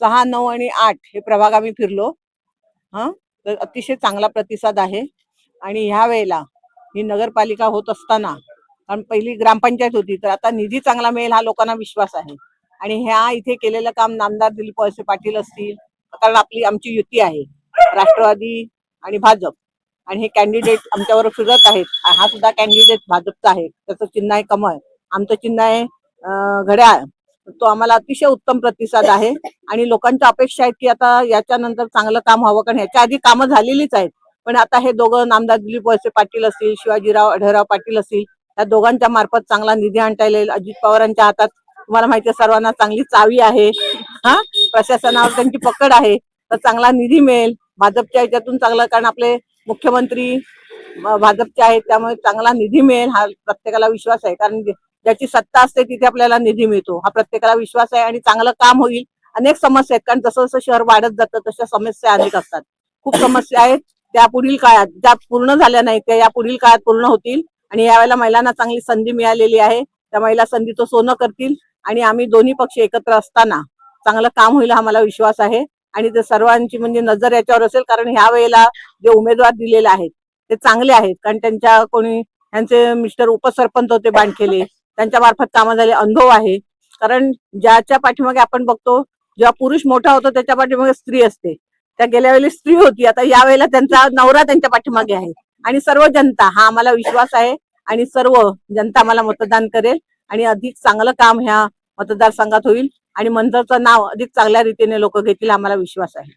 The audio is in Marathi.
सहा नऊ आणि आठ हे प्रभाग आम्ही फिरलो. हां? तर अतिशय चांगला प्रतिसाद आहे. आणि ह्या वेळेला ही नगरपालिका होत असताना कारण पहिली ग्रामपंचायत होती तर आता निधी चांगला मिळेल हा लोकांना विश्वास आहे. आणि ह्या इथे केलेलं काम नामदार दिलीप वळसे पाटील असतील कारण आपली आमची युती आहे राष्ट्रवादी आणि भाजप. आणि हे कॅन्डिडेट आमच्यावर फिरत आहेत. हा सुद्धा कॅन्डिडेट भाजपचा आहे. त्याचं चिन्ह आहे कमळ. आमचं चिन्ह आहे घड्याळ. तो आम्हाला अतिशय उत्तम प्रतिसाद आहे. आणि लोकांच्या अपेक्षा आहेत की आता याच्यानंतर चांगलं काम व्हावं कारण ह्याच्या आधी कामं झालेलीच आहेत. पण आता हे दोघं नामदार दिलीप वळसे पाटील असतील शिवाजीराव आढळराव पाटील असतील या दोघांच्या मार्फत चांगला निधी आणता येईल. अजित पवारांच्या हातात तुम्हाला माहिती आहे सर्वांना चांगली चावी आहे. हा? प्रशासनावर त्यांची पकड आहे. तर चांगला निधी मिळेल. भाजपच्या ह्याच्यातून चांगलं कारण आपले मुख्यमंत्री भाजपचे आहेत त्यामुळे चांगला निधी मिळेल हा प्रत्येकाला विश्वास आहे. कारण ज्याची सत्ता असते तिथे आपल्याला निधी मिळतो. हा प्रत्येकाला विश्वास आहे आणि चांगलं काम होईल. अनेक समस्या आहेत. कारण जसं जसं शहर वाढत जातं तशा समस्या अनेक असतात. खूप समस्या आहेत. त्या पुढील काळात ज्या पूर्ण झाल्या नाहीत त्या या पुढील काळात पूर्ण होतील. आणि यावेळेला महिलांना चांगली संधी मिळालेली आहे. त्या महिला संधीचं सोनं करतील. आणि आम्ही दोन्ही पक्ष एकत्र असताना चांगलं काम होईल हा मला विश्वास आहे. आणि ते सर्वांची म्हणजे नजर याच्यावर असेल कारण ह्या वेळेला जे उमेदवार दिलेले आहेत ते चांगले आहेत. कारण त्यांच्या कोणी त्यांचे मिस्टर उपसरपंच होते बांधकेले त्यांच्या मार्फत कामं झाले. अनुभव आहे. कारण ज्याच्या पाठीमागे आपण बघतो जेव्हा पुरुष मोठा होतो त्याच्या पाठीमागे स्त्री असते. त्या गेल्या वेळी स्त्री होती. आता यावेळेला त्यांचा नवरा त्यांच्या पाठीमागे आहे. आणि सर्व जनता हा आम्हाला विश्वास आहे. आणि सर्व जनता आम्हाला मतदान करेल. आणि अधिक चांगलं काम ह्या मतदारसंघात होईल. आणि मंदिरचं नाव अधिक चांगल्या रीतीने लोक घेतील आम्हाला विश्वास आहे.